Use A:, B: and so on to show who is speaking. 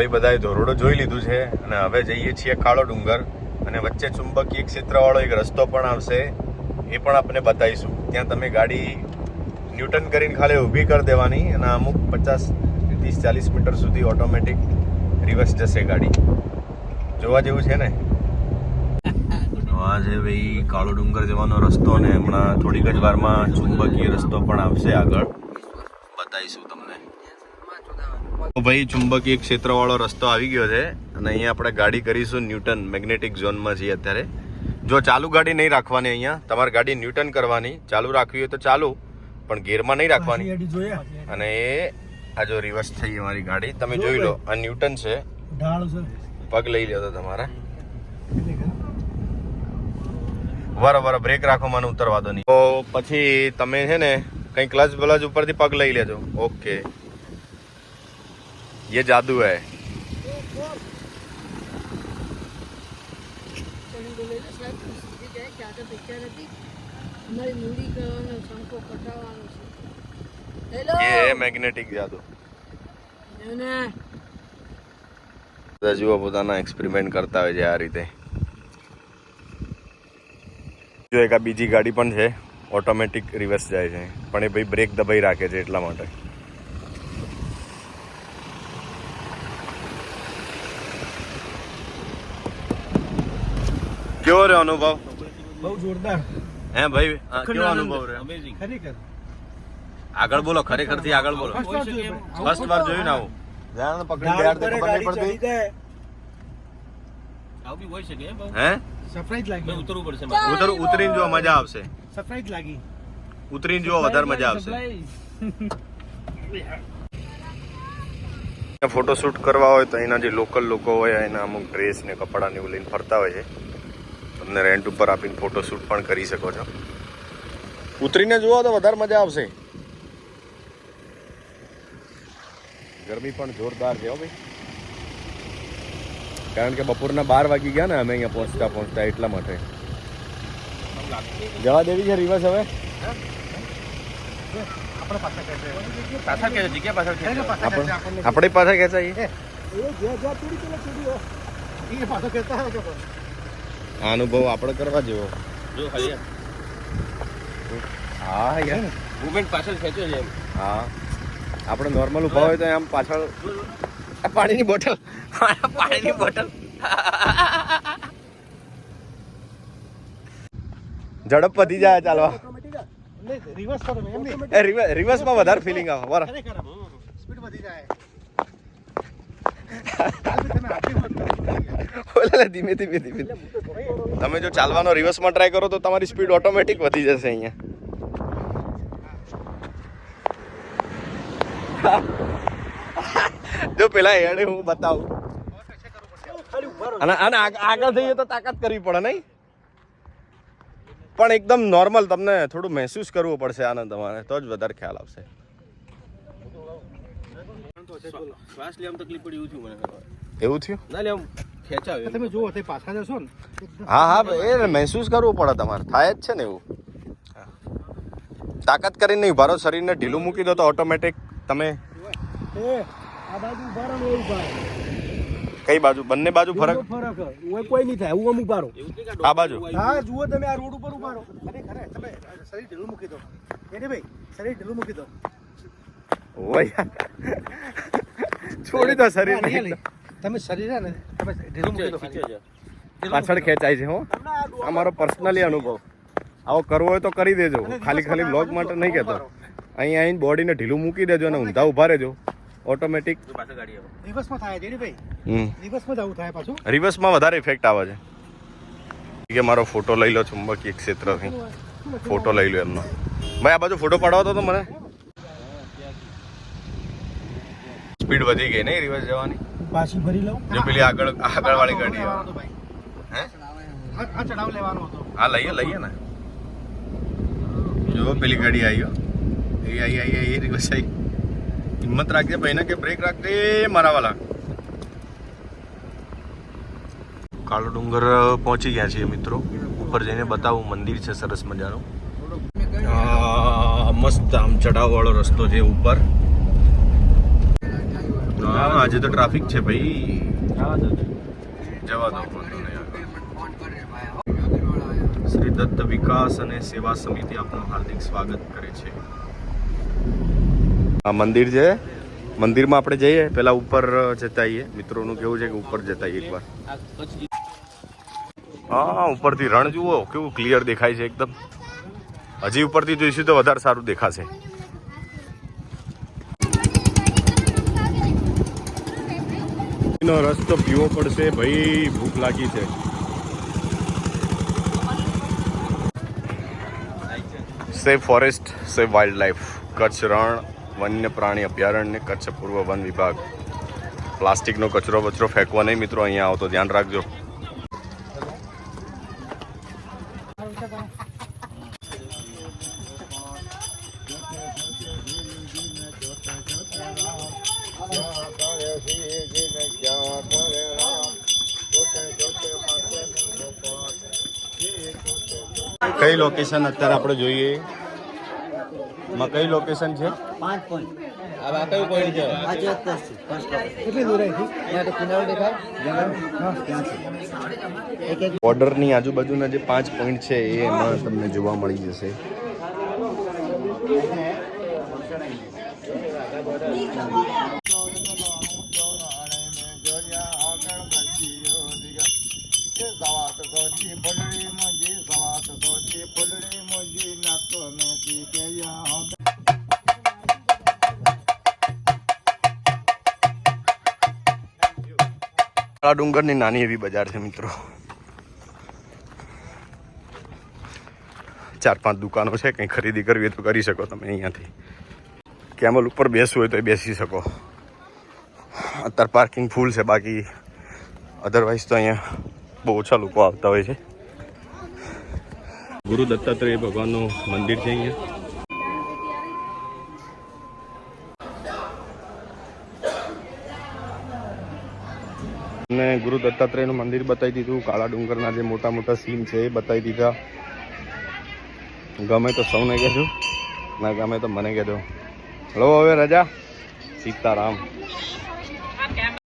A: ભાઈ બધાએ ધોરડો જોઈ લીધું છે અને હવે જઈએ છીએ કાળો ડુંગર અને વચ્ચે ચુંબકીય ક્ષેત્રવાળો એક રસ્તો પણ આવશે, એ પણ આપણે બતાવીશું. ત્યાં તમે ગાડી ન્યૂટન કરીને ખાલી ઊભી કરી દેવાની અને અમુક પચાસ ત્રીસ ચાલીસ મીટર સુધી ઓટોમેટિક રિવર્સ જશે ગાડી. જોવા જેવું છે ને? આ છે ભાઈ કાળો ડુંગર જવાનો રસ્તો અને હમણાં થોડીક જ વારમાં ચુંબકીય રસ્તો પણ આવશે આગળ. બતાવીશું તમને. ભાઈ ચુંબકીય ક્ષેત્રવાળો રસ્તો આવી ગયો છે અને અહીંયા આપણે ગાડી કરીશું ન્યૂટન મેગ્નેટિક ઝોનમાં છીએ અત્યારે. જો ચાલુ ગાડી નહીં રાખવાની અહીંયા તમારે ગાડી ન્યૂટન કરવાની. ચાલુ રાખવી હોય તો ચાલુ પણ ગેરમાં નહીં રાખવાની. અને એ આ જો રિવર્સ થઈ અમારી ગાડી. તમે જોઈ લો આ ન્યૂટન છે. પગ લઈ લ્યો તો તમારે. વર વર બ્રેક રાખો મને ઉતરવા દો નહીં. તો પછી તમે છે ને કઈ ક્લચ બ્લચ ઉપરથી પગ લઈ લેજો. ઓકે ये जादू है
B: અમારી મૂડી કરવાનો શંકો કટાવવાનો છે હેલો
A: ये है मैग्नेटिक जादू
B: એને
A: બધા જુઓ પોતાના એક્સપેરિમેન્ટ કરતા હોય છે આ રીતે જો એક આ બીજી ગાડી પણ છે ઓટોમેટિક રિવર્સ જાય છે પણ એ ભાઈ બ્રેક દબાઈ રાખે છે એટલા માટે કેવો રહ્યો અનુભવ?
C: બહુ જોરદાર.
A: હે ભાઈ કેવો અનુભવ રહ્યો?
C: ખરેખર.
A: આગળ બોલો ખરેખરથી આગળ બોલો. ફર્સ્ટ વાર જોયું ને આવું? જાણ પકડી ગયા
C: તો
A: ખબર નહીં પડતી.
D: આવું બી હોઈ શકે હે?
C: સરપ્રાઈઝ લાગી.
D: ઉતરવું પડશે
A: ઉતર ઉતરીને જો મજા આવશે.
C: સરપ્રાઈઝ લાગી.
A: ઉતરીને જો વધારે મજા આવશે. ફોટો શૂટ કરવા હોય તો અહીંના જે લોકલ લોકો હોય એના અમુક ડ્રેસ ને કપડાં ને એવું લઈને ફરતા હોય છે. તમને રેન્ટ ઉપર આપીને ફોટોશૂટ પણ કરી શકો છો. ઉતરીને જુઓ તો વધારે મજા આવશે. ગરમી પણ જોરદાર છે ભાઈ. કારણ કે બપોરના બાર વાગી ગયા ને અમે અહીંયા પહોંચતા પહોંચતા એટલા માટે. જવા દેવી છે રિવર્સ હવે? આપણે પાછા ખેંચાઈએ આ અનુભવ આપણે કરવા જેવો.
D: જો ખાલી
A: હા યાર.
D: Movement પાછળ ખેંચો છે એમ.
A: હા. આપણે નોર્મલ ઊભા હોય તો આમ પાછળ પાણીની બોટલ. પાણીની બોટલ. ઝડપ વધી જાય ચાલવા.
C: એમ
A: રિવર્સ રિવર્સમાં વધારે ફિલિંગ આવે. બરાબર
C: સ્પીડ વધી જાય. હાલ બી તમે હાથે વાત કરો.
A: ઓલે ધીમે ધીમે ધીમે. તમે જો ચાલવાનો રિવર્સમાં ટ્રાય કરો તો તમારી સ્પીડ ઓટોમેટિક વધી જશે અહીંયા. જો પેલા એણે હું બતાવું. અને અને આગળ જઈએ તો તાકાત કરવી પડે નહીં? પણ એકદમ નોર્મલ તમને થોડું મહેસૂસ કરવું પડશે આનંદ તમારે તો જ વધારે ખ્યાલ આવશે.
D: શ્વાસ લેવામાં તકલીફ પડી એવું થયું મને.
A: એવું થયું?
D: ના લે આમ ખેંચાવ
C: તમે જુઓ તે પાછા જશો ને
A: હા હા એ મહેસૂસ કરવું પડે તમારે. થાય જ છે ને એવું. તાકાત કરીને નહીં ભારો શરીરને ઢીલું મૂકી દો તો ઓટોમેટિક તમે
C: એ આ બાજુ ઊભા ને એ ઊભા
A: કઈ બાજુ? બંને બાજુ ફરક?
C: ફરક ઓય કોઈ નહીં થાય હું અમુક બારો
A: આ બાજુ.
C: હા જુઓ તમે આ રોડ ઉપર ઉભારો અરે ખરે ખરે તમે શરીર ઢીલું મૂકી દો. એને ભાઈ શરીર ઢીલું મૂકી દો.
A: ઓય. છોડી દો શરીર
C: તમે શરીર ને તમે ઢીલું મૂકી દો
D: ખીચે
C: ખાલી.
D: છે.
A: પાછળ ખેંચાય છે હો.
C: અમારો આ
A: મારો પર્સનલી અનુભવ. આવો કરવો હોય તો કરી દેજો. ખાલી ખાલી બ્લોગ માટે નહીં કહેતો. અહીં. આવીને બોડીને ઢીલું મૂકી દેજો અને ઊંધા ઊભા રહેજો. ઓટોમેટિક.
C: દિવસમાં થાય જેની ભાઈ? રિવર્સમાં જ આવું થાય પાછું?
A: રિવર્સમાં વધારે ઇફેક્ટ આવે છે. કે મારો ફોટો લઈ લો ચુંબકીય ક્ષેત્રથી. ફોટો લઈ લો એમનો. ભાઈ આ બાજુ ફોટો પાડવા તો મને. સ્પીડ વધી ગઈ નહીં રિવર્સ જવાની?
C: પાછી ભરી લઉં.
A: જો પેલી આગળ આગળ વાળી ગાડી. હે
C: ચડાવ લેવાનો હતો.
A: હા લઈએ લઈએ ને. જો પેલી ગાડી આવી હો. એ આઈ આઈ આવી રિવર્સ આવી હિંમત રાખજે ભાઈને કે બ્રેક રાખજે મારા વાલા કાળો ડુંગર પહોંચી ગયા છીએ મિત્રો. ઉપર જઈને બતાવું મંદિર છે સરસ મજાનું. આ મસ્ત આમ ચઢાવવાળો રસ્તો છે ઉપર. હા આજે તો ટ્રાફિક છે ભાઈ.
D: જવા દો.
A: શ્રી દત્ત વિકાસ અને સેવા સમિતિ આપનું હાર્દિક સ્વાગત કરે છે. આ મંદિર છે. મંદિરમાં આપણે જઈએ પેલા ઉપર જતા આવીએ મિત્રોનું કેવું છે કે ઉપર જતા આવીએ એકવાર. હા ઉપરથી રણ જુઓ કેવું ક્લિયર દેખાય છે એકદમ. હજી ઉપરથી જોઈશું તો વધારે સારું દેખાશે. નો તો પીવો પડશે, ભાઈ ભૂખ લાગી છે. Safe forest safe wildlife Kutch Rann, વન્ય પ્રાણી અભયારણ્ય, કચ્છ પૂર્વ વન વિભાગ. પ્લાસ્ટિકનો કચરો બચરો ફેંકવા નહીં મિત્રો, અહીંયા આવો તો ધ્યાન રાખજો. કઈ લોકેશન અત્યારે આપણે જોઈએ? માં કઈ લોકેશન છે?
C: પાંચ પોઈન્ટ
D: આ કયું પોઈન્ટ છે?
C: આજે છે કેટલી દૂર અહીંથી ત્યાં તો કિનારો દેખાય? હા ત્યાં છે. એક એક
A: બોર્ડરની આજુબાજુના જે પાંચ પોઈન્ટ છે એ એમાં તમને જોવા મળી જશે. કાળા ડુંગરની નાની એવી બજાર છે મિત્રો. ચાર પાંચ દુકાનો છે, કંઈ ખરીદી કરવી હોય તો કરી શકો તમે અહીંયાથી. કેમલ ઉપર બેસવું હોય તો બેસી શકો. અત્યારે પાર્કિંગ ફૂલ છે, બાકી અધરવાઇઝ તો અહીંયા બહુ ઓછા લોકો આવતા હોય છે. ગુરુ દત્તાત્રેય ભગવાનનું મંદિર છે અહીંયા. અને ગુરુ દત્તાત્રેયનું મંદિર બતાવી દીધું કાળા ડુંગરના જે મોટા મોટા સીન છે એ બતાવી દીધા. ગમે તો સૌને કહેજો ના ગમે તો મને કહેજો. હલો હવે રજા. સીતારામ.